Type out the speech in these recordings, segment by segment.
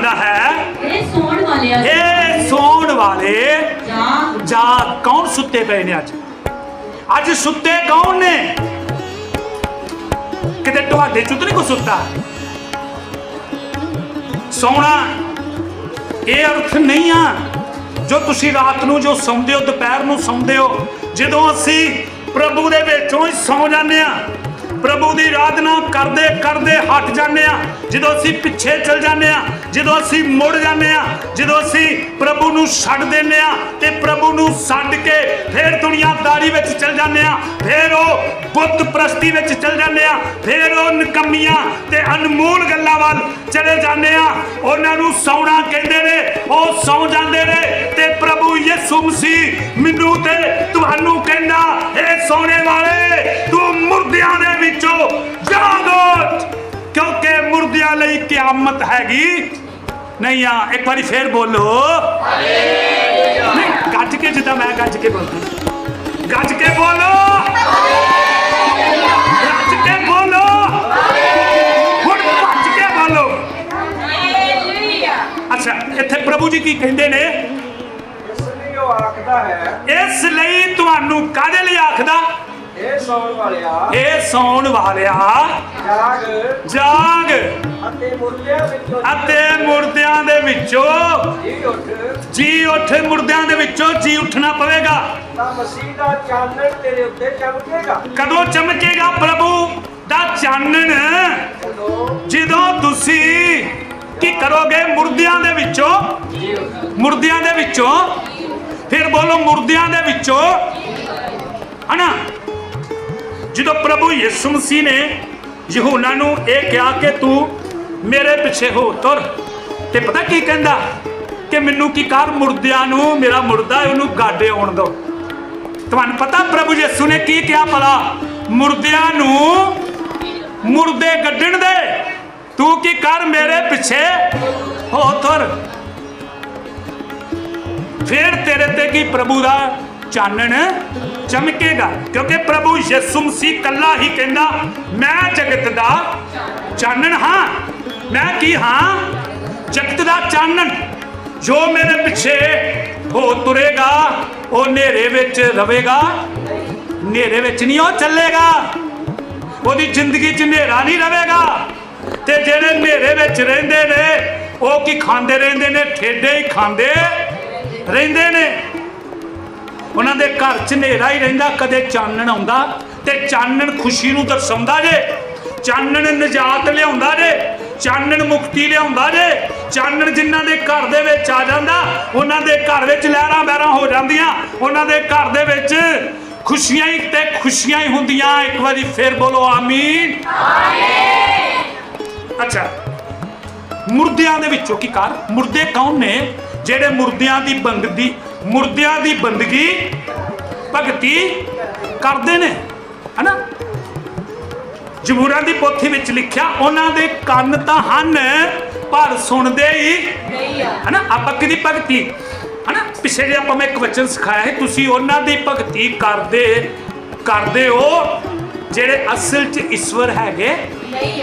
ਜਾਂਦਾ ਹੈ? ਇਹ ਸੌਣ ਵਾਲਿਆ ਇਹ ਸੌਣ ਵਾਲੇ ਜਾਗ ਜਾ ਕੌਣ ਸੁੱਤੇ ਪਏ ਨੇ ਅੱਜ? ਅੱਜ ਸੁੱਤੇ ਕੌਣ ਨੇ? ਕਿਤੇ ਤੁਹਾਡੇ ਚੁੱਤ ਨਹੀਂ ਕੋ ਸੁੱਤਾ? ਸੌਣਾ ਇਹ ਅਰਥ ਨਹੀਂ ਆ। ਜੋ ਤੁਸੀਂ ਰਾਤ ਨੂੰ ਜੋ ਸੌਂਦੇ ਹੋ ਦੁਪਹਿਰ ਨੂੰ ਸੌਂਦੇ ਹੋ ਜਦੋਂ ਅਸੀਂ ਪ੍ਰਭੂ ਦੇ ਵਿੱਚੋਂ ਹੀ ਸੌ ਜਾਂਦੇ ਆ ਪ੍ਰਭੂ ਦੀ ਆਰਾਧਨਾ ਕਰਦੇ ਕਰਦੇ ਹਟ ਜਾਂਦੇ ਆ ਜਦੋਂ ਅਸੀਂ ਪਿੱਛੇ ਚਲ ਜਾਂਦੇ ਆ ਜਦੋਂ ਅਸੀਂ ਮੁੜ ਜਾਂਦੇ ਆ ਜਦੋਂ ਅਸੀਂ ਪ੍ਰਭੂ ਨੂੰ ਛੱਡ ਦਿੰਦੇ ਆ ਤੇ ਪ੍ਰਭੂ ਨੂੰ ਛੱਡ ਕੇ ਫਿਰ ਦੁਨੀਆਦਾਰੀ ਵਿੱਚ ਚਲ ਜਾਂਦੇ ਆ ਫਿਰ ਉਹ ਬੁੱਤ ਪ੍ਰਸਤੀ ਵਿੱਚ ਚਲ ਜਾਂਦੇ ਆ ਫਿਰ ਉਹ ਨਕਮੀਆਂ ਤੇ ਅਨਮੋਲ ਗੱਲਾਂ ਵੱਲ ਚਲੇ ਜਾਂਦੇ ਆ ਉਹਨਾਂ ਨੂੰ ਸੌਣਾ ਕਹਿੰਦੇ ਨੇ, ਉਹ ਸੌ ਜਾਂਦੇ ਨੇ ਤੇ ਪ੍ਰਭੂ ਯਿਸੂ ਮਸੀਹ ਮੈਨੂੰ ਤੇ ਤੁਹਾਨੂੰ ਕਹਿੰਦਾ ਇਹ ਸੋਨੇ ਵਾਲੇ ਮੁਰਦਿਆਂ ਦੇ ਵਿੱਚੋਂ ਜਾਗ। ਕਿਉਂਕਿ ਮੁਰਦਿਆਂ ਲਈ ਕਿਆਮਤ ਹੈਗੀ। ਨਹੀਂ ਆ ਇੱਕ ਵਾਰੀ ਫੇਰ ਬੋਲੋ। ਨਹੀਂ ਗੱਜ ਕੇ ਜਿੱਦਾਂ ਮੈਂ ਗੱਜ ਕੇ ਬੋਲਦਾ। ਗੱਜ ਕੇ ਬੋਲੋ। ਗੱਜ ਕੇ ਬੋਲੋ। ਹੁਣ ਭੱਜ ਕੇ ਬੋਲੋ। ਅੱਛਾ ਇੱਥੇ ਪ੍ਰਭੂ ਜੀ ਕੀ ਕਹਿੰਦੇ ਨੇ? ਇਸ ਲਈ ਉਹ ਆਖਦਾ ਹੈ। ਇਸ ਲਈ ਤੁਹਾਨੂੰ ਕਾਹਦੇ ਲਈ ਆਖਦਾ? ਇਹ ਸੌਣ ਵਾਲਿਆ। ਇਹ ਸੌਣ ਵਾਲਿਆ। ਜਾਗ। ਜਾਗ। ਅਤੇ ਮੁਰਦਿਆਂ ਵਿੱਚੋਂ ਅਤੇ ਮੁਰਦਿਆਂ ਦੇ ਵਿੱਚੋਂ ਜੀ ਉੱਠ। ਜੀ ਉੱਠ ਮੁਰਦਿਆਂ ਦੇ ਵਿੱਚੋਂ ਜੀ ਉੱਠਣਾ ਪਵੇਗਾ। ਤਾਂ ਮਸੀਹ ਦਾ ਚਾਨਣ ਤੇਰੇ ਉੱਤੇ ਚਮਕੇਗਾ। ਕਦੋਂ ਚਮਕੇਗਾ ਪ੍ਰਭੂ? ਦਾ ਚਾਨਣ ਜਦੋਂ ਤੁਸੀਂ ਕੀ ਕਰੋਗੇ? ਮੁਰਦਿਆਂ ਦੇ ਵਿੱਚੋਂ ਮੁਰਦਿਆਂ ਦੇ ਵਿੱਚੋਂ? ਫਿਰ ਬੋਲੋ ਮੁਰਦਿਆਂ ਦੇ ਵਿੱਚੋਂ। ਹਨਾ? ਜਦੋਂ ਪ੍ਰਭੂ ਯਿਸੂ ਮਸੀਹ ਨੇ ਯਹੂਨਾ ਨੂੰ ਇਹ ਕਿਹਾ ਕਿ ਤੂੰ ਮੇਰੇ ਪਿੱਛੇ ਹੋ, ਤੁਰ। ਤੇ ਪਤਾ ਕੀ ਕਹਿੰਦਾ? ਕਿ ਮੈਨੂੰ ਕੀ ਕਰ? ਮੁਰਦਿਆਂ ਨੂੰ, ਮੇਰਾ ਮੁਰਦਾ ਉਹਨੂੰ ਗਾਡੇ ਆਉਣ ਦਿਓ। ਤੁਹਾਨੂੰ ਪਤਾ ਪ੍ਰਭੂ ਯਿਸੂ ਨੇ ਕੀ ਕਿਹਾ ਭਲਾ? ਮੁਰਦਿਆਂ ਨੂੰ ਮੁਰਦੇ ਗੱਡਣ ਦੇ। ਤੂੰ ਕੀ ਕਰ? ਮੇਰੇ ਪਿੱਛੇ ਹੋ, ਤੁਰ। ਫਿਰ ਤੇਰੇ ਤੇ ਕੀ ਪ੍ਰਭੂ ਦਾ ਚਾਨਣ ਚਮਕੇਗਾ, ਕਿਉਂਕਿ ਪ੍ਰਭੂ ਯਿਸੂ ਮਸੀਹ ਕੱਲਾ ਹੀ ਕਹਿੰਦਾ, ਮੈਂ ਜਗਤ ਦਾ ਚਾਨਣ ਹਾਂ। ਮੈਂ ਕੀ ਹਾਂ? ਜਗਤ ਦਾ ਚਾਨਣ। ਜੋ ਮੇਰੇ ਪਿੱਛੇ ਹੋ ਤੁਰੇਗਾ, ਉਹ ਹਨੇਰੇ ਵਿੱਚ ਰਵੇਗਾ। ਹਨੇਰੇ ਵਿੱਚ ਨਹੀਂ ਉਹ ਚੱਲੇਗਾ। ਉਹਦੀ ਜ਼ਿੰਦਗੀ 'ਚ ਹਨੇਰਾ ਨਹੀਂ ਰਵੇਗਾ। ਤੇ ਜਿਹੜੇ ਹਨੇਰੇ ਵਿੱਚ ਰਹਿੰਦੇ ਨੇ, ਉਹ ਕੀ ਖਾਂਦੇ ਰਹਿੰਦੇ ਨੇ? ਠੇਡੇ ਹੀ ਖਾਂਦੇ ਰਹਿੰਦੇ ਨੇ। ਉਹਨਾਂ ਦੇ ਘਰ 'ਚ ਹਨੇਰਾ ਹੀ ਰਹਿੰਦਾ ਕਦੇ ਚਾਨਣ ਆਉਂਦਾ ਤੇ ਚਾਨਣ ਖੁਸ਼ੀ ਨੂੰ ਦਰਸਾਉਂਦਾ ਜੇ। ਚਾਨਣ ਨਜਾਤ ਲਿਆਉਂਦਾ ਜੇ ਚਾਨਣ ਮੁਕਤੀ ਲਿਆਉਂਦਾ ਜੇ ਚਾਨਣ ਜਿਨ੍ਹਾਂ ਦੇ ਘਰ ਦੇ ਵਿੱਚ ਆ ਜਾਂਦਾ ਉਹਨਾਂ ਦੇ ਘਰ ਵਿੱਚ ਲਹਿਰਾਂ ਬਹਿਰਾਂ ਹੋ ਜਾਂਦੀਆਂ ਉਹਨਾਂ ਦੇ ਘਰ ਦੇ ਵਿੱਚ ਖੁਸ਼ੀਆਂ ਹੀ ਤੇ ਖੁਸ਼ੀਆਂ ਹੀ ਹੁੰਦੀਆਂ। ਇੱਕ ਵਾਰੀ ਫੇਰ ਬੋਲੋ ਆਮੀਨ। ਅੱਛਾ ਮੁਰਦਿਆਂ ਦੇ ਵਿੱਚੋਂ ਕੀ ਕਰ? ਮੁਰਦੇ ਕੌਣ ਨੇ? ਜਿਹੜੇ ਮੁਰਦਿਆਂ ਦੀ ਬੰਦਗੀ ਮੁਰਦਿਆਂ ਦੀ ਬੰਦਗੀ ਭਗਤੀ ਕਰਦੇ ਨੇ ਹਨਾ? ਜਬੂਰਾਂ ਦੀ ਪੋਥੀ ਵਿੱਚ ਲਿਖਿਆ ਉਹਨਾਂ ਦੇ ਕੰਨ ਤਾਂ ਹਨ ਪਰ ਸੁਣਦੇ ਹੀ ਹਨਾ? ਆਪਾਂ ਕਿਹਦੀ ਭਗਤੀ ਹਨਾ? ਪਿਛੇ ਜੇ ਆਪਾਂ ਮੈਂ ਇੱਕ ਵਚਨ ਸਿਖਾਇਆ ਹੈ ਤੁਸੀਂ ਉਹਨਾਂ ਦੀ ਭਗਤੀ ਕਰਦੇ ਕਰਦੇ ਹੋ ਜਿਹੜੇ ਅਸਲ 'ਚ ਈਸ਼ਵਰ ਹੈਗੇ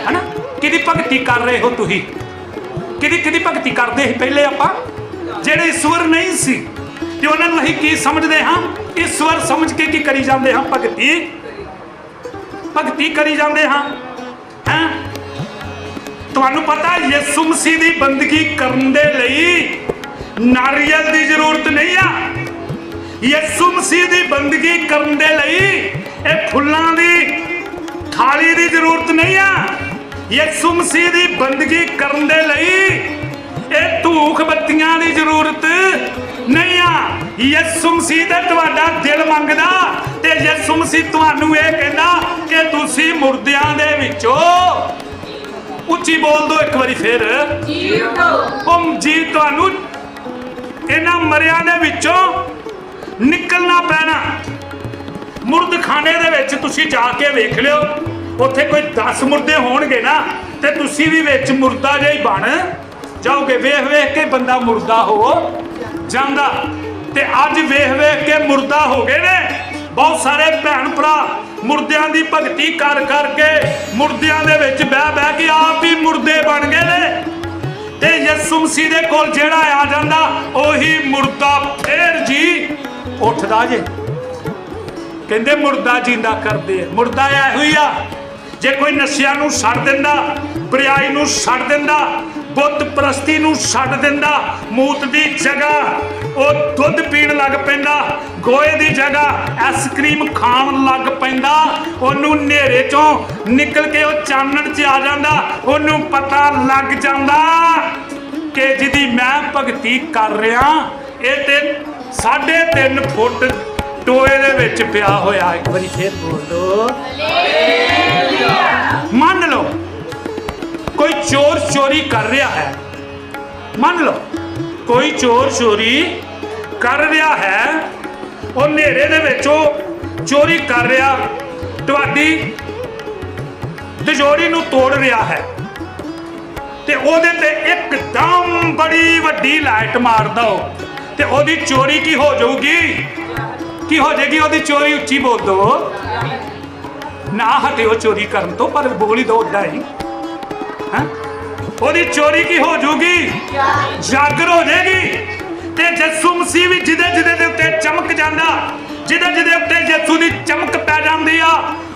ਹਨਾ? ਕਿਹਦੀ ਭਗਤੀ ਕਰ ਰਹੇ ਹੋ ਤੁਸੀਂ? ਕਿਹਦੀ ਕਿਹਦੀ ਭਗਤੀ ਕਰਦੇ ਸੀ ਪਹਿਲੇ ਆਪਾਂ? ਜਿਹੜੇ ਈਸ਼ਵਰ ਨਹੀਂ ਸੀ। ਤੇ ਉਹਨਾਂ ਨੂੰ ਅਸੀਂ ਕੀ ਸਮਝਦੇ ਹਾਂ? ਈਸ਼ਵਰ ਸਮਝ ਕੇ ਕੀ ਕਰੀ ਜਾਂਦੇ ਹਾਂ? ਭਗਤੀ। ਭਗਤੀ ਕਰੀ ਜਾਂਦੇ ਹਾਂ। ਹੈਂ? ਤੁਹਾਨੂੰ ਪਤਾ ਯਿਸੂ ਮਸੀਹ ਦੀ ਬੰਦਗੀ ਕਰਨ ਦੇ ਲਈ ਨਾਰੀਅਲ ਦੀ ਜ਼ਰੂਰਤ ਨਹੀਂ ਆ। ਯਿਸੂ ਮਸੀਹ ਦੀ ਬੰਦਗੀ ਕਰਨ ਦੇ ਲਈ ਇਹ ਫੁੱਲਾਂ ਦੀ, ਥਾਲੀ ਦੀ ਜ਼ਰੂਰਤ ਨਹੀਂ ਆ। ਯਿਸੂ ਮਸੀਹ ਦੀ ਬੰਦਗੀ ਕਰਨ ਦੇ ਲਈ ਇਹ ਧੂਖ ਬੱਤੀਆਂ ਦੀ ਜ਼ਰੂਰਤ ਨਹੀਂ ਆ, ਯਿਸੂ ਮਸੀਹ ਤੇ ਤੁਹਾਡਾ ਦਿਲ ਮੰਗਦਾ ਤੇ ਯਿਸੂ ਮਸੀਹ ਤੁਹਾਨੂੰ ਇਹ ਕਹਿੰਦਾ ਕਿ ਤੁਸੀਂ ਮੁਰਦਿਆਂ ਦੇ ਵਿੱਚੋਂ ਉੱਚੀ ਬੋਲ ਦਿਓ ਇੱਕ ਵਾਰੀ ਫਿਰ। ਉਹ ਜੀ ਤੁਹਾਨੂੰ ਇਹਨਾਂ ਮਰਿਆਂ ਦੇ ਵਿੱਚੋਂ ਨਿਕਲਣਾ ਪੈਣਾ। ਮੁਰਦਖਾਨੇ ਦੇ ਵਿੱਚ ਤੁਸੀਂ ਜਾ ਕੇ ਵੇਖ ਲਿਓ, ਉੱਥੇ ਕੋਈ 10 ਮੁਰਦੇ ਹੋਣਗੇ ਨਾ ਤੇ ਤੁਸੀਂ ਵੀ ਵਿੱਚ ਮੁਰਦਾ ਜਿਹਾ ਹੀ ਬਣ ਜਾਓਗੇ। ਵੇਖ ਵੇਖ ਕੇ ਬੰਦਾ ਮੁਰਦਾ ਹੋ ਜਾਂਦਾ। ਤੇ ਅੱਜ ਵੇਖ ਵੇਖ ਕੇ ਮੁਰਦਾ ਹੋ ਗਏ ਨੇ। ਬਹੁਤ ਸਾਰੇ ਭੈਣ ਭਰਾ ਮੁਰਦਿਆਂ ਦੀ ਭਗਤੀ ਕਰ ਕਰਕੇ ਮੁਰਦਿਆਂ ਦੇ ਵਿੱਚ ਬਹਿ ਬਹਿ ਕੇ ਆਪ ਹੀ ਮੁਰਦੇ ਬਣ ਗਏ ਨੇ। ਤੇ ਯਿਸੂ ਮਸੀਹ ਦੇ ਕੋਲ ਜਿਹੜਾ ਆ ਜਾਂਦਾ, ਉਹੀ ਮੁਰਦਾ। ਫੇਰ ਜੀ ਉੱਠਦਾ ਜੇ। ਕਹਿੰਦੇ ਮੁਰਦਾ ਜਿੰਦਾ ਕਰਦੇ ਆ। ਮੁਰਦਾ ਇਹੋ ਹੀ ਆ, ਜੇ ਕੋਈ ਨਸ਼ਿਆਂ ਨੂੰ ਛੱਡ ਦਿੰਦਾ ਬਰਿਆਈ ਨੂੰ ਛੱਡ ਦਿੰਦਾ ਬੁੱਤ ਪ੍ਰਸਤੀ ਨੂੰ ਛੱਡ ਦਿੰਦਾ, ਮੂਤ ਦੀ ਜਗ੍ਹਾ। ਉਹ ਦੁੱਧ ਪੀਣ ਲੱਗ ਪੈਂਦਾ ਗੋਏ ਦੀ ਜਗ੍ਹਾ ਆਈਸਕ੍ਰੀਮ ਖਾਣ ਲੱਗ ਪੈਂਦਾ। ਉਹਨੂੰ ਹਨੇਰੇ ਚੋਂ ਨਿਕਲ ਕੇ ਉਹ ਚਾਨਣ 'ਚ ਆ ਜਾਂਦਾ, ਉਹਨੂੰ ਪਤਾ ਲੱਗ ਜਾਂਦਾ ਕਿ ਜਿਹਦੀ ਮੈਂ ਭਗਤੀ ਕਰ ਰਿਹਾ, ਇਹ ਤੇ ਸਾਢੇ ਤਿੰਨ ਫੁੱਟ ਟੋਏ ਦੇ ਵਿੱਚ ਪਿਆ ਹੋਇਆ ਇੱਕ ਵਾਰੀ ਫੇਰ ਬੋਲ ਦੋ। ਮੰਨ ਲਓ ਕੋਈ ਚੋਰ ਚੋਰੀ ਕਰ ਰਿਹਾ ਹੈ। ਮੰਨ ਲਓ, ਕੋਈ ਚੋਰ ਚੋਰੀ ਕਰ ਰਿਹਾ ਹੈ, ਉਹ ਹਨੇਰੇ ਦੇ ਵਿੱਚ ਉਹ ਚੋਰੀ ਕਰ ਰਿਹਾ, ਤੁਹਾਡੀ ਤਿਜੋਰੀ ਨੂੰ ਤੋੜ ਰਿਹਾ ਹੈ। ਤੇ ਉਹਦੇ ਤੇ ਇੱਕਦਮ ਬੜੀ ਵੱਡੀ ਲਾਈਟ ਮਾਰ ਦੋ ਤੇ ਉਹਦੀ ਚੋਰੀ ਕੀ ਹੋ ਜਾਊਗੀ? ਕੀ ਹੋ ਜਾਏਗੀ? ਉਹਦੀ ਚੋਰੀ ਉੱਚੀ ਬੋਲ ਦੋ ਨਾ ਹਟਿਓ ਚੋਰੀ ਕਰਨ ਤੋਂ, ਪਰ ਬੋਲੀ ਦੋ ਓਡਾ ਹੀ। ਹੈਂ? ਉਹਦੀ ਚੋਰੀ ਕੀ ਹੋ ਜਾਊਗੀ ਜਾਗਰ ਹੋ ਜਾਏਗੀ ਤੇ ਜੱਸੂ ਮਸੀਹ ਵੀ ਜਿਹਦੇ ਜਿਹਦੇ ਦੇ ਉੱਤੇ ਚਮਕ ਜਾਂਦਾ ਜਿਹਦੇ ਜਿਹਦੇ ਉੱਤੇ ਜੱਸੂ ਦੀ ਚਮਕ ਪੈ ਜਾਂਦੀ ਆ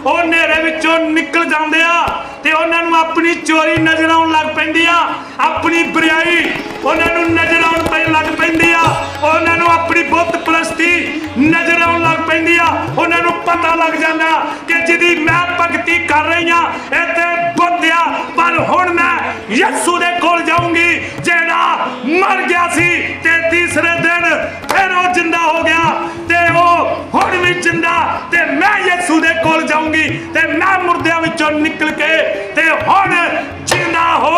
ਉਹ ਹਨੇਰੇ ਵਿੱਚੋਂ ਨਿਕਲ ਜਾਂਦੇ ਆ ਤੇ ਉਹਨਾਂ ਨੂੰ ਆਪਣੀ ਚੋਰੀ ਨਜ਼ਰ ਆਉਣ ਲੱਗ ਪੈਂਦੀ ਆ। ਆਪਣੀ ਬੁਰਾਈ ਉਹਨਾਂ ਨੂੰ ਨਜ਼ਰ ਆਉਣ ਪੈ ਲੱਗ ਪੈਂਦੀ ਆ। ਉਹਨਾਂ ਨੂੰ ਆਪਣੀ ਬੁੱਤ ਪ੍ਰਸਤੀ ਨਜ਼ਰ ਆਉਣ ਲੱਗ ਪੈਂਦੀ ਆ। ਉਹਨਾਂ ਨੂੰ ਪਤਾ ਲੱਗ ਜਾਂਦਾ ਕਿ ਜਿਹਦੀ ਮੈਂ ਭਗਤੀ ਕਰ ਰਹੀ ਆ, ਇਹ ਤੇ ਆ। ਪਰ ਹੁਣ ਮੈਂ ਯਿਸੂ ਦੇ ਕੋਲ ਜਾਊਂਗੀ, ਜਿਹੜਾ ਮਰ ਗਿਆ ਸੀ ਤੇ ਤੀਸਰੇ ਦਿਨ ਫਿਰ ਉਹ ਜਿੰਦਾ ਹੋ ਗਿਆ ਤੇ ਉਹ ਹੁਣ ਵੀ ਜਿੰਦਾ ਤੇ ਮੈਂ ਯਿਸੂ ਦੇ ਕੋਲ ਜਾਊਂਗੀ ਤੇ ਮੈਂ ਮੁਰਦਿਆਂ ਵਿੱਚੋਂ ਨਿਕਲ ਕੇ ਤੇ ਹੁਣ ਜਿੰਦਾ ਹੋ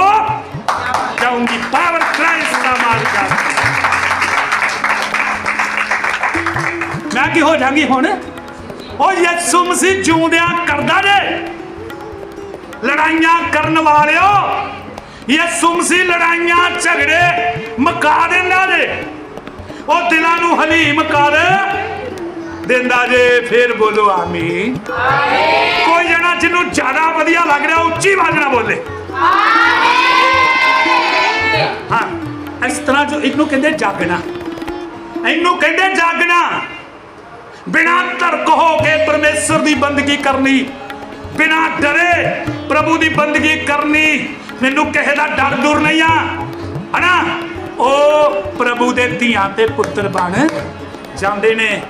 ਜਾਊਂਗੀ। ਪਾਵਰ ਕ੍ਰਾਈਸਟ ਦਾ ਮਾਲਕ ਮੈਂ ਕੀ ਹੋ ਜਾਗੀ ਹੁਣ? ਉਹ ਯਿਸੂ ਮਸੀਹ ਜਿਉਂਦਿਆਂ ਕਰਦਾ ਜੇ। ਲੜਾਈਆਂ ਕਰਨ ਵਾਲਿਓ, ਯਿਸੂ ਮਸੀਹ ਲੜਾਈਆਂ ਝਗੜੇ ਮਕਾ ਦਿੰਦਾ ਜੇ। ਉਹ ਦਿਲਾਂ ਨੂੰ ਹਲੀਮ ਕਰ। ਦਿੰਦਾ ਜੇ, ਫੇਰ ਬੋਲੋ ਆਮੀਨ। ਕੋਈ ਜਣਾ ਜਿਹਨੂੰ ਜ਼ਿਆਦਾ ਵਧੀਆ ਲੱਗ ਰਿਹਾ, ਉੱਚੀ ਆਵਾਜ਼ ਨਾਲ ਬੋਲੇ। ਹਾਂ, ਇਸ ਤਰ੍ਹਾਂ ਜੋ ਇਹਨੂੰ ਕਹਿੰਦੇ ਜਾਗਣਾ। ਇਹਨੂੰ ਕਹਿੰਦੇ ਜਾਗਣਾ। ਬਿਨਾ ਤਰਕ ਹੋ ਕੇ ਪਰਮੇਸ਼ਰ ਦੀ ਬੰਦਗੀ ਕਰਨੀ, ਬਿਨਾ ਡਰੇ ਪ੍ਰਭੂ ਦੀ ਬੰਦਗੀ ਕਰਨੀ, ਮੈਨੂੰ ਕਿਸੇ ਦਾ ਡਰ ਦੂਰ ਨਹੀਂ ਆ। ਹਨਾ? ਉਹ ਪ੍ਰਭੂ ਦੇ ਧੀਆਂ ਤੇ ਪੁੱਤਰ ਬਣ ਜਾਂਦੇ ਨੇ।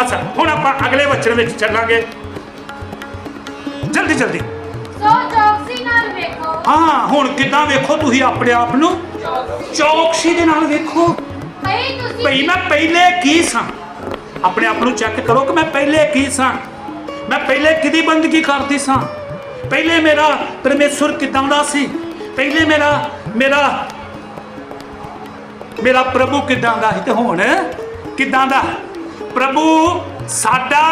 ਅੱਛਾ ਹੁਣ ਆਪਾਂ ਅਗਲੇ ਵਚਨ ਵਿੱਚ ਚੱਲਾਂਗੇ। ਜਲਦੀ ਜਲਦੀ। ਸੋ ਚੌਕਸੀ ਨਾਲ ਵੇਖੋ। ਹਾਂ ਹੁਣ ਕਿੱਦਾਂ ਵੇਖੋ ਤੁਸੀਂ ਆਪਣੇ ਆਪ ਨੂੰ? ਚੌਕਸੀ ਦੇ ਨਾਲ ਵੇਖੋ। ਭਈ ਤੁਸੀਂ ਭਈ ਮੈਂ ਪਹਿਲੇ ਕੀ ਸਾਂ? ਆਪਣੇ ਆਪ ਨੂੰ ਚੈੱਕ ਕਰੋ ਕਿ ਮੈਂ ਪਹਿਲੇ ਕੀ ਸਾਂ? ਮੈਂ ਪਹਿਲੇ ਕਿਹਦੀ ਬੰਦਗੀ ਕਰਦੀ ਸਾਂ? ਪਹਿਲੇ ਮੇਰਾ ਪਰਮੇਸ਼ਵਰ ਕਿਦਾਂ ਦਾ ਸੀ? ਪਹਿਲੇ ਮੇਰਾ ਮੇਰਾ ਮੇਰਾ ਪ੍ਰਭੂ ਕਿਦਾਂ ਦਾ ਸੀ ਤੇ ਹੁਣ ਕਿਦਾਂ ਦਾ? ਪ੍ਰਭੂ ਸਾਡਾ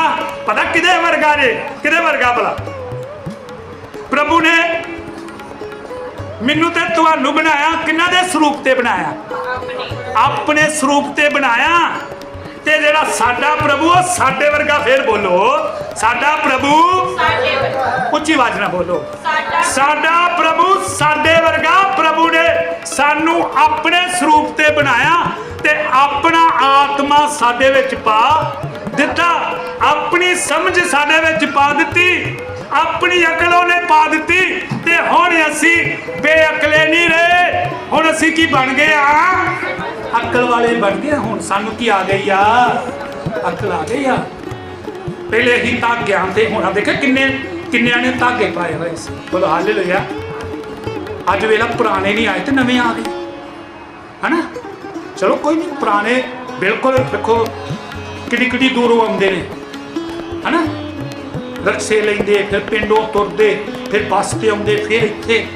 ਪਤਾ ਕਿਹਦੇ ਵਰਗਾ ਜੇ? ਕਿਹਦੇ ਵਰਗਾ ਭਲਾ? ਪ੍ਰਭੂ ਨੇ ਮੈਨੂੰ ਤੇ ਤੁਹਾਨੂੰ ਬਣਾਇਆ ਕਿੰਨਾ ਦੇ ਸਰੂਪ ਤੇ ਬਣਾਇਆ? ਆਪਣੇ ਸਰੂਪ ਤੇ ਬਣਾਇਆ। ਤੇ ਜਿਹੜਾ ਸਾਡਾ ਪ੍ਰਭੂ ਉਹ ਸਾਡੇ ਵਰਗਾ ਫੇਰ ਬੋਲੋ। ਸਾਡਾ ਪ੍ਰਭੂ ਸਾਡੇ ਵੱਲ ਉੱਚੀ ਆਵਾਜ਼ ਨਾਲ ਬੋਲੋ। ਸਾਡਾ ਸਾਡਾ ਪ੍ਰਭੂ ਸਾਡੇ ਵਰਗਾ ਪ੍ਰਭੂ ਨੇ ਸਾਨੂੰ ਆਪਣੇ ਸਰੂਪ ਤੇ ਬਣਾਇਆ। ਤੇ ਆਪਣਾ ਆਤਮਾ ਸਾਡੇ ਵਿੱਚ ਪਾ ਦਿੱਤਾ। ਆਪਣੀ ਸਮਝ ਸਾਡੇ ਵਿੱਚ ਪਾ ਦਿੱਤੀ। ਆਪਣੀ ਅਕਲ ਉਹਨੇ ਪਾ ਦਿੱਤੀ ਤੇ ਹੁਣ ਅਸੀਂ ਬੇਅਕਲੇ ਨਹੀਂ ਰਹੇ। ਹੁਣ ਅਸੀਂ ਕੀ ਬਣ ਗਏ ਆ? ਅਕਲ ਵਾਲੇ ਬਣ ਗਏ ਹੁਣ ਸਾਨੂੰ ਕੀ ਆ ਗਈ ਆ? ਅਕਲ ਆ ਗਈ ਆ। ਪਹਿਲੇ ਹੀ ਤਾਂ ਗਿਆਨ ਤੇ ਹੋਣਾ ਦੇਖਿਆ ਕਿੰਨੇ, ਕਿੰਨਿਆਂ ਨੇ ਧਾਗੇ ਪਾਏ ਹੋਏ ਸੀ। ਬੋਲੋ, ਹਾਲੇਲੂਇਆ। ਅੱਜ ਵੇਲਾ ਪੁਰਾਣੇ ਨਹੀਂ ਆਏ ਤੇ ਨਵੇਂ ਆ ਗਏ। ਹਨਾ? ਚਲੋ ਕੋਈ ਨਹੀਂ, ਪੁਰਾਣੇ ਬਿਲਕੁਲ ਦੇਖੋ ਕਿੱਡੀ ਕਿੱਡੀ ਦੂਰੋਂ ਆਉਂਦੇ ਨੇ। ਹਨਾ? ਰਕਸ਼ੇ ਲੈਂਦੇ, ਫਿਰ ਪਿੰਡੋਂ ਤੁਰਦੇ, ਫਿਰ ਬੱਸ ਤੇ ਆਉਂਦੇ, ਫਿਰ ਇੱਥੇ,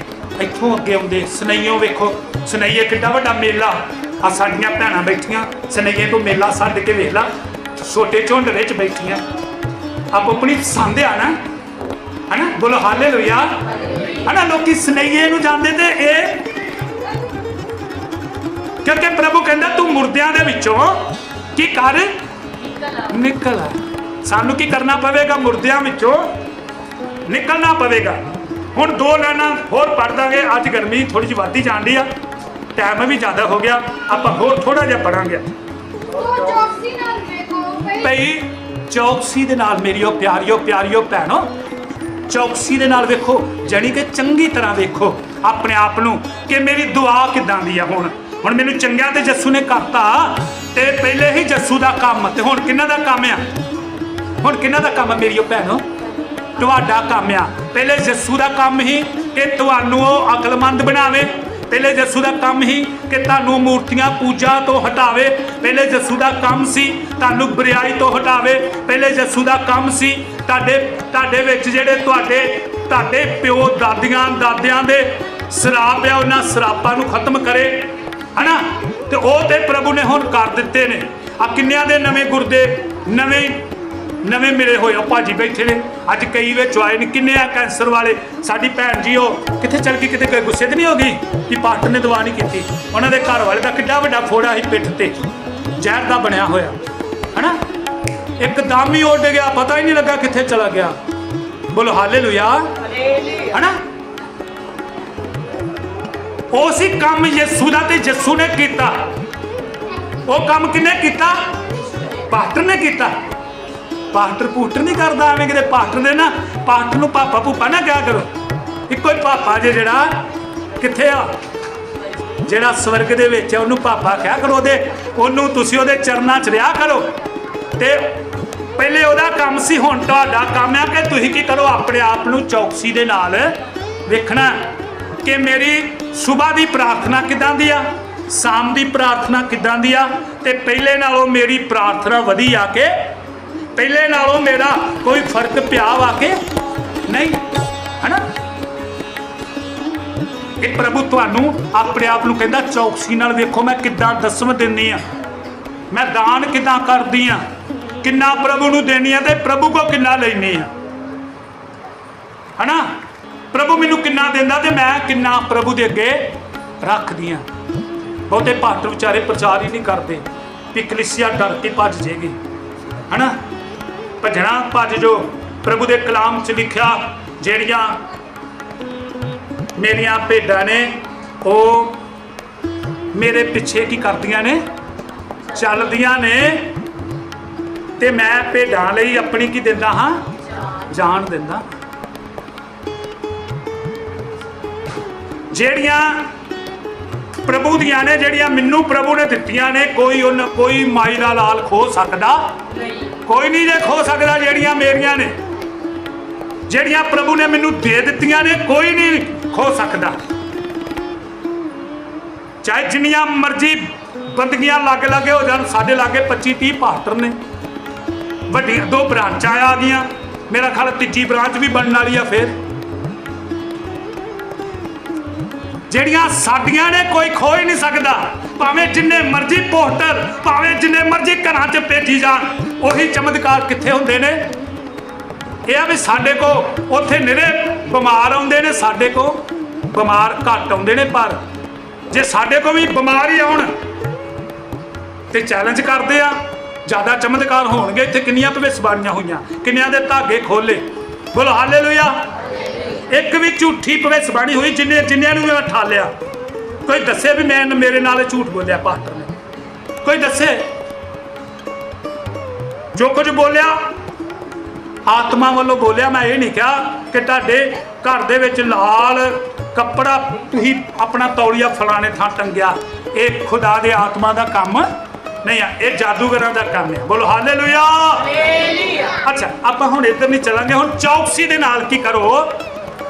ਇੱਥੋਂ ਅੱਗੇ ਆਉਂਦੇ। ਸਨਈਓ ਵੇਖੋ, ਸਨਈਏ ਕਿੱਡਾ ਵੱਡਾ ਮੇਲਾ। ਆ ਸਾਡੀਆਂ ਭੈਣਾਂ ਬੈਠੀਆਂ, ਸਨਈਏ ਤੋਂ ਮੇਲਾ ਛੱਡ ਕੇ ਵੇਖ ਲਾ, ਛੋਟੇ ਝੁੰਡ ਵਿੱਚ ਬੈਠੀਆਂ। ਆਪ ਆਪਣੀ ਪਸੰਦ ਆ ਨਾ, ਹਨਾ? ਬੋਲੋ ਹਾਲੇਲੂਇਆ। ਹਨਾ, ਲੋਕੀ ਸਨਈਏ ਨੂੰ ਜਾਂਦੇ ਤੇ ਇਹ ਕਿਉਂਕਿ ਪ੍ਰਭੂ ਕਹਿੰਦਾ ਤੂੰ ਮੁਰਦਿਆਂ ਦੇ ਵਿੱਚੋਂ ਕੀ ਕਰ? ਨਿਕਲ ਆ। ਸਾਨੂੰ ਕੀ ਕਰਨਾ ਪਵੇਗਾ? ਮੁਰਦਿਆਂ ਵਿੱਚੋਂ ਨਿਕਲਣਾ ਪਵੇਗਾ। ਹੁਣ ਦੋ ਲਾਈਨਾਂ ਹੋਰ ਪੜ ਦਾਂਗੇ। ਅੱਜ ਗਰਮੀ ਥੋੜੀ ਜਿਹੀ ਵੱਧਦੀ ਜਾਂਦੀ ਆ। ਟਾਈਮ ਵੀ ਜ਼ਿਆਦਾ ਹੋ ਗਿਆ। ਆਪਾਂ ਹੋਰ ਥੋੜਾ ਜਿਹਾ ਪੜਾਂਗੇ ਸੋ ਚੌਕਸੀ ਭਈ, ਚੌਕਸੀ ਦੇ ਨਾਲ ਮੇਰੀ ਉਹ ਪਿਆਰਿਓ ਪਿਆਰਿਓ ਭੈਣੋ, ਚੌਕਸੀ ਦੇ ਨਾਲ ਵੇਖੋ, ਜਾਣੀ ਕਿ ਚੰਗੀ ਤਰ੍ਹਾਂ ਵੇਖੋ, ਆਪਣੇ ਆਪ ਨੂੰ ਕਿ ਮੇਰੀ ਦੁਆ ਕਿਦਾਂ ਦੀ ਆ ਹੁਣ। ਹੁਣ ਮੈਨੂੰ ਚੰਗਿਆ ਤੇ ਜੱਸੂ ਨੇ ਕਰਤਾ ਤੇ ਪਹਿਲੇ ਹੀ ਜੱਸੂ ਦਾ ਕੰਮ ਤੇ ਹੁਣ ਕਿੰਨਾ ਦਾ ਕੰਮ ਆ? ਹੁਣ ਕਿੰਨਾ ਦਾ ਕੰਮ ਆ ਮੇਰੀ ਉਹ ਭੈਣੋ? ਤੁਹਾਡਾ ਕੰਮ ਆ। ਪਹਿਲੇ ਜੱਸੂ ਦਾ ਕੰਮ ਹੀ ਕਿ ਤੁਹਾਨੂੰ ਉਹ ਅਕਲਮੰਦ ਬਣਾਵੇ। ਪਹਿਲੇ ਜੱਸੂ ਦਾ ਕੰਮ ਹੀ ਕਿ ਤੁਹਾਨੂੰ ਮੂਰਤੀਆਂ ਪੂਜਾ ਤੋਂ ਹਟਾਵੇ। ਪਹਿਲੇ ਜੱਸੂ ਦਾ ਕੰਮ ਸੀ ਤੁਹਾਨੂੰ ਬੁਰਾਈ ਤੋਂ ਹਟਾਵੇ। ਪਹਿਲੇ ਜੱਸੂ ਦਾ ਕੰਮ ਸੀ ਤੁਹਾਡੇ ਤੁਹਾਡੇ ਵਿੱਚ ਜਿਹੜੇ ਤੁਹਾਡੇ ਤੁਹਾਡੇ ਪਿਓ ਦਾਦੀਆਂ ਦਾਦਿਆਂ ਦੇ ਸਰਾਪ ਆ, ਉਹਨਾਂ ਸਰਾਪਾਂ ਨੂੰ ਖਤਮ ਕਰੇ। ਹਨਾ? ਤੇ ਉਹ ਤੇ ਪ੍ਰਭੂ ਨੇ ਹੁਣ ਕਰ ਦਿੱਤੇ ਨੇ। ਆ ਕਿੰਨਿਆਂ ਦੇ ਨਵੇਂ ਗੁਰਦੇ ਨਵੇਂ ਨਵੇਂ ਮਿਲੇ ਹੋਏ ਆ ਭਾਜੀ ਬੈਠੇ ਨੇ। ਅੱਜ ਕਈ ਵਿੱਚ ਆਏ ਨੇ ਕਿੰਨੇ ਆ ਕੈਂਸਰ ਵਾਲੇ? ਸਾਡੀ ਭੈਣ ਜੀ ਉਹ ਕਿੱਥੇ ਚਲ ਗਈ ਕਿਤੇ ਕੋਈ ਗੁੱਸੇ ਤੇ ਨਹੀਂ ਹੋ ਗਈ ਕਿ ਪਾਸਟਰ ਨੇ ਦਵਾ ਨਹੀਂ ਕੀਤੀ? ਉਹਨਾਂ ਦੇ ਘਰ ਵਾਲੇ ਦਾ ਕਿੱਡਾ ਵੱਡਾ ਫੋੜਾ ਸੀ ਪਿੱਠ ਤੇ। ਜ਼ਹਿਰ ਦਾ ਬਣਿਆ ਹੋਇਆ। ਹਨਾ? ਇੱਕਦਮ ਹੀ ਉੱਡ ਗਿਆ ਪਤਾ ਹੀ ਨਹੀਂ ਲੱਗਾ ਕਿੱਥੇ ਚਲਾ ਗਿਆ। ਬੋਲੋ ਹਾਲੇਲੂਇਆ। ਹਨਾ? ਉਹ ਸੀ ਕੰਮ ਯਿਸੂ ਦਾ ਤੇ ਯਿਸੂ ਨੇ ਕੀਤਾ। ਉਹ ਕੰਮ ਕਿਨੇ ਕੀਤਾ? ਪਾਸਟਰ ਨੇ ਕੀਤਾ। ਪਾਸਟਰ ਪੂਟਰ ਨਹੀਂ ਕਰਦਾ, ਐਵੇਂ ਕਿਤੇ ਪਾਸਟਰ ਦੇ ਨਾ, ਪਾਸਟਰ ਨੂੰ ਪਾਪਾ ਭੂਪਾ ਨਾ ਕਿਹਾ ਕਰੋ। ਇੱਕੋ ਹੀ ਪਾਪਾ ਜੇ ਜਿਹੜਾ ਕਿੱਥੇ ਆ? ਜਿਹੜਾ ਸਵਰਗ ਦੇ ਵਿੱਚ ਹੈ ਉਹਨੂੰ ਪਾਪਾ ਕਿਹਾ ਕਰੋ ਉਹਦੇ। ਉਹਨੂੰ ਤੁਸੀਂ ਉਹਦੇ ਚਰਨਾਂ 'ਚ ਰਿਹਾ ਕਰੋ। ਤੇ ਪਹਿਲੇ ਉਹਦਾ ਕੰਮ ਸੀ, ਹੁਣ ਤੁਹਾਡਾ ਕੰਮ ਹੈ ਕਿ ਤੁਸੀਂ ਕੀ ਕਰੋ, ਆਪਣੇ ਆਪ ਨੂੰ ਚੌਕਸੀ ਦੇ ਨਾਲ ਵੇਖਣਾ। ਕਿ ਮੇਰੀ ਸਵੇਰ ਦੀ ਪ੍ਰਾਰਥਨਾ ਕਿਦਾਂ ਦੀ ਆ? ਸ਼ਾਮ ਦੀ ਪ੍ਰਾਰਥਨਾ ਕਿਦਾਂ ਦੀ ਆ? ਤੇ ਪਹਿਲੇ ਨਾਲੋਂ ਮੇਰੀ ਪ੍ਰਾਰਥਨਾ ਵਧੀ ਆ ਕੇ ਪਹਿਲੇ ਨਾਲੋਂ ਮੇਰਾ ਕੋਈ ਫ਼ਰਕ ਪਿਆ ਵਾ ਕੇ ਨਹੀਂ? ਹਨਾ? ਇਹ ਪ੍ਰਭੂ ਤੁਹਾਨੂੰ ਆਪਣੇ ਆਪ ਨੂੰ ਕਹਿੰਦਾ, ਚੌਕਸੀ ਨਾਲ ਵੇਖੋ ਮੈਂ ਕਿੱਦਾਂ ਦਸਮ ਦਿੰਨੀ ਆ। ਮੈਂ ਦਾਨ ਕਿੱਦਾਂ ਕਰਦੀ ਆ? ਕਿੰਨਾ ਪ੍ਰਭੂ ਨੂੰ ਦੇਣੀ ਆ ਤੇ ਪ੍ਰਭੂ ਕੋ ਕਿੰਨਾ ਲੈਣੀ ਆ? ਹਨਾ? ਪ੍ਰਭੂ ਮੈਨੂੰ ਕਿੰਨਾ ਦਿੰਦਾ ਤੇ ਮੈਂ ਕਿੰਨਾ ਪ੍ਰਭੂ ਦੇ ਅੱਗੇ ਰੱਖਦੀ ਆ ਬਹੁਤੇ ਪਾਸਟਰ ਵਿਚਾਰੇ ਪ੍ਰਚਾਰ ਹੀ ਨਹੀਂ ਕਰਦੇ। ਵੀ ਕਲੀਸਿਆ ਡਰ ਕੇ ਭੱਜ ਜੇਗੀ ਹਨਾ? ਭਜਣਾ ਭੱਜ ਜੋ। ਪ੍ਰਭੂ ਦੇ ਕਲਾਮ ਚ ਲਿਖਿਆ, ਜਿਹੜੀਆਂ ਮੇਰੀਆਂ ਭੇਡਾਂ ਨੇ, ਉਹ ਮੇਰੇ ਪਿੱਛੇ ਕੀ ਕਰਦੀਆਂ ਨੇ? ਚੱਲਦੀਆਂ ਨੇ। ਤੇ ਮੈਂ ਭੇਡਾਂ ਲਈ ਆਪਣੀ ਕੀ ਦਿੰਦਾ ਹਾਂ? ਜਾਨ ਦਿੰਦਾ। ਜਿਹੜੀਆਂ ਪ੍ਰਭੂ ਦੀਆਂ ਨੇ, ਜਿਹੜੀਆਂ ਮੈਨੂੰ ਪ੍ਰਭੂ ਨੇ ਦਿੱਤੀਆਂ ਨੇ, ਕੋਈ ਉਹਨਾਂ ਕੋਈ ਮਾਈ ਦਾ ਲਾਲ ਖੋ ਸਕਦਾ? ਕੋਈ ਨਹੀਂ ਜੇ ਖੋ ਸਕਦਾ, ਜਿਹੜੀਆਂ ਮੇਰੀਆਂ ਨੇ। ਜਿਹੜੀਆਂ ਪ੍ਰਭੂ ਨੇ ਮੈਨੂੰ ਦੇ ਦਿੱਤੀਆਂ ਨੇ, ਕੋਈ ਨਹੀਂ ਖੋ ਸਕਦਾ। ਚਾਹੇ ਜਿੰਨੀਆਂ ਮਰਜ਼ੀ ਬੰਦਗੀਆਂ ਲੱਗ ਲੱਗੇ ਹੋ ਜਾਣ, ਸਾਡੇ ਲਾਗੇ 25 30 ਪਾਸਟਰ ਨੇ। ਵੱਡੀਆਂ ਦੋ ਬ੍ਰਾਂਚਾਂ ਆ ਗਈਆਂ। ਮੇਰਾ ਖਿਆਲ ਤੀਜੀ ਬ੍ਰਾਂਚ ਵੀ ਬਣਨ ਵਾਲੀ ਆ ਫੇਰ। ਜਿਹੜੀਆਂ ਸਾਡੀਆਂ ਨੇ ਕੋਈ ਖੋ ਹੀ ਨਹੀਂ ਸਕਦਾ, ਭਾਵੇਂ ਜਿੰਨੇ ਮਰਜ਼ੀ ਪੋਸਟਰ, ਭਾਵੇਂ ਜਿੰਨੇ ਮਰਜ਼ੀ ਘਰਾਂ 'ਚ ਭੇਜੀ ਜਾਣ, ਉਹੀ ਚਮਤਕਾਰ ਕਿੱਥੇ ਹੁੰਦੇ ਨੇ? ਇਹ ਆ ਵੀ ਸਾਡੇ ਕੋ ਉੱਥੇ ਨਿਰੇ ਬਿਮਾਰ ਆਉਂਦੇ ਨੇ, ਸਾਡੇ ਕੋ ਬਿਮਾਰ ਘੱਟ ਆਉਂਦੇ ਨੇ, ਪਰ ਜੇ ਸਾਡੇ ਕੋ ਵੀ ਬਿਮਾਰ ਹੀ ਆਉਣ ਤੇ ਚੈਲੰਜ ਕਰਦੇ ਆ, ਜ਼ਿਆਦਾ ਚਮਤਕਾਰ ਹੋਣਗੇ, ਇੱਥੇ ਕਿੰਨੀਆਂ ਭਵਿੱਖਬਾਣੀਆਂ ਹੋਈਆਂ, ਕਿੰਨਿਆਂ ਦੇ ਧਾਗੇ ਖੋਲੇ ਬੋਲੋ ਹਾਲੇਲੂਇਆ ਇੱਕ ਵੀ ਝੂਠੀ ਭਵਿੱਖਬਾਣੀ ਹੋਈ ਜਿੰਨੇ ਜਿੰਨਿਆਂ ਨੂੰ ਮੈਂ ਠਾਲਿਆ। ਕੋਈ ਦੱਸੇ ਵੀ ਮੈਂ ਮੇਰੇ ਨਾਲ ਝੂਠ ਬੋਲਿਆ ਪਾਸਟਰ ਨੇ। ਕੋਈ ਦੱਸੇ? ਜੋ ਕੁਝ ਬੋਲਿਆ ਆਤਮਾ ਵੱਲੋਂ ਬੋਲਿਆ ਮੈਂ ਇਹ ਨਹੀਂ ਕਿਹਾ ਕਿ ਤੁਹਾਡੇ ਘਰ ਦੇ ਵਿੱਚ ਲਾਲ ਕੱਪੜਾ ਤੁਸੀਂ ਆਪਣਾ ਤੌਲੀਆ ਫਲਾਣੇ ਥਾਂ ਟੰਗਿਆ। ਇਹ ਖੁਦਾ ਦੇ ਆਤਮਾ ਦਾ ਕੰਮ ਨਹੀਂ ਆ ਇਹ ਜਾਦੂਗਰਾਂ ਦਾ ਕੰਮ ਹੈ ਬੋਲੋ ਹਾਲੇਲੂਇਆ। ਅੱਛਾ ਆਪਾਂ ਹੁਣ ਇੱਧਰ ਨਹੀਂ ਚੱਲਾਂਗੇ ਹੁਣ ਚੌਕਸੀ ਦੇ ਨਾਲ ਕੀ ਕਰੋ?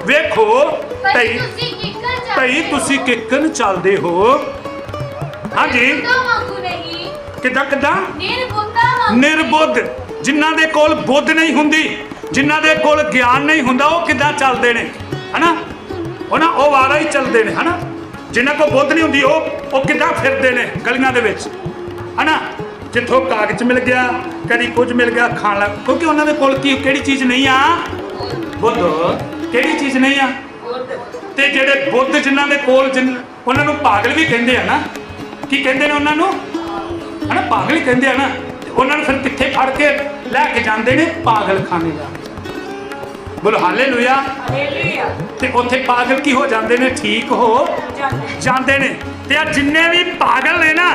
ਵੇਖੋ ਭਈ ਭਈ ਤੁਸੀਂ ਕਿੱਕਰ ਭਈ ਤੁਸੀਂ ਕਿੱਕਨ ਚੱਲਦੇ ਹੋ? ਹਾਂਜੀ। ਤਾਂ ਵਾਂਗੂ ਨਹੀਂ। ਕਿੱਦਾਂ ਕਿੱਦਾਂ? ਨਿਰਬੁੱਧਾ ਵਾਂਗੂ ਨਿਰਬੁੱਧ। ਜਿਨ੍ਹਾਂ ਦੇ ਕੋਲ ਬੁੱਧ ਨਹੀਂ ਹੁੰਦੀ ਜਿਨ੍ਹਾਂ ਦੇ ਕੋਲ ਗਿਆਨ ਨਹੀਂ ਹੁੰਦਾ ਉਹ ਕਿੱਦਾਂ ਚੱਲਦੇ ਨੇ? ਹਨਾ? ਉਹਨਾਂ ਉਹ ਵਾਰਾ ਹੀ ਚੱਲਦੇ ਨੇ ਹਨਾ? ਜਿਨ੍ਹਾਂ ਕੋਲ ਬੁੱਧ ਨਹੀਂ ਹੁੰਦੀ ਉਹ ਉਹ ਕਿੱਦਾਂ ਫਿਰਦੇ ਨੇ ਗਲੀਆਂ ਦੇ ਵਿੱਚ? ਹਨਾ? ਜਿੱਥੋਂ ਕਾਗਜ਼ ਮਿਲ ਗਿਆ ਕਦੀ ਕੁਝ ਮਿਲ ਗਿਆ ਖਾਣ ਲੱਗ ਕਿਉਂਕਿ ਉਹਨਾਂ ਦੇ ਕੋਲ ਕੀ ਕਿਹੜੀ ਚੀਜ਼ ਨਹੀਂ ਆ? ਬੁੱਧ। ਕਿਹੜੀ ਚੀਜ਼ ਨਹੀਂ ਆ? ਤੇ ਜਿਹੜੇ ਬੁੱਧ ਜਿਨ੍ਹਾਂ ਦੇ ਕੋਲ ਜਿਨ ਉਹਨਾਂ ਨੂੰ ਪਾਗਲ ਵੀ ਕਹਿੰਦੇ ਆ ਨਾ ਕੀ ਕਹਿੰਦੇ ਨੇ ਉਹਨਾਂ ਨੂੰ? ਹਨਾ ਪਾਗਲ ਕਹਿੰਦੇ ਆ ਨਾ ਉਹਨਾਂ ਨੂੰ ਫਿਰ ਕਿੱਥੇ ਫੜ ਕੇ ਲੈ ਕੇ ਜਾਂਦੇ ਨੇ ਪਾਗਲ ਖਾਨੇ ਜਾ ਬੋਲੋ ਹਾਲੇਲੂਇਆ। ਹਾਲੇਲੂਇਆ। ਤੇ ਉੱਥੇ ਪਾਗਲ ਕੀ ਹੋ ਜਾਂਦੇ ਨੇ? ਠੀਕ ਹੋ ਜਾਂਦੇ। ਨੇ। ਤੇ ਆ ਜਿੰਨੇ ਵੀ ਪਾਗਲ ਨੇ ਨਾ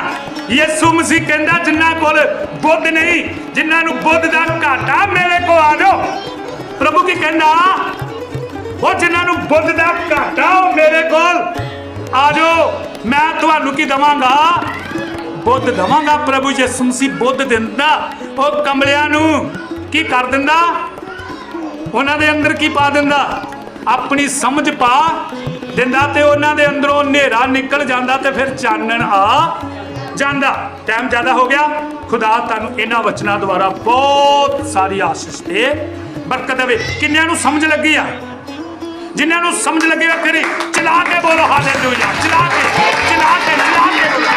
ਯਿਸੂ ਮਸੀਹ ਕਹਿੰਦਾ ਜਿਨ੍ਹਾਂ ਕੋਲ ਬੁੱਧ ਨਹੀਂ ਜਿਨ੍ਹਾਂ ਨੂੰ ਬੁੱਧ ਦਾ ਘਾਟਾ ਮੇਰੇ ਕੋ ਆ ਜਾਓ। ਪ੍ਰਭੂ ਕੀ ਕਹਿੰਦਾ? ਉਹ ਜਿਨ੍ਹਾਂ ਨੂੰ ਬੁੱਧ ਦਾ ਘਾਟਾ ਉਹ ਮੇਰੇ ਕੋਲ। ਆ ਮੈਂ ਤੁਹਾਨੂੰ ਕੀ ਦਵਾਂਗਾ? ਬੁੱਧ ਦਵਾਂਗਾ, ਪ੍ਰਭੂ ਯਿਸੂ ਮਸੀਹ ਬੁੱਧ ਦਿੰਦਾ। ਉਹ ਕਮਲਿਆਂ ਨੂੰ ਕੀ ਕਰ ਦਿੰਦਾ? ਉਹਨਾਂ ਦੇ ਅੰਦਰ ਕੀ ਪਾ ਦਿੰਦਾ? ਆਪਣੀ ਸਮਝ ਪਾ ਦਿੰਦਾ ਤੇ ਉਹਨਾਂ ਦੇ ਅੰਦਰੋਂ ਹਨੇਰਾ ਨਿਕਲ ਜਾਂਦਾ ਤੇ ਫਿਰ ਚਾਨਣ ਆ ਜਾਂਦਾ। ਟਾਈਮ ਜ਼ਿਆਦਾ ਹੋ ਗਿਆ। ਖੁਦਾ ਤੁਹਾਨੂੰ ਇਹਨਾਂ ਵਚਨਾਂ ਦੁਆਰਾ ਬਹੁਤ ਸਾਰੀ ਆਸ਼ੀਸ਼ ਤੇ ਬਰਕਤ ਦੇਵੇ। ਕਿੰਨਿਆਂ ਨੂੰ ਸਮਝ ਲੱਗੀ ਆ? ਜਿਨ੍ਹਾਂ ਨੂੰ ਸਮਝ ਲੱਗੀ ਫਿਰ ਚਲਾ ਕੇ ਬੋਲੋ, ਹਾਲੇਲੂਇਆ, ਚਲਾ ਕੇ ਚਲਾ ਕੇ ਚਲਾ ਕੇ।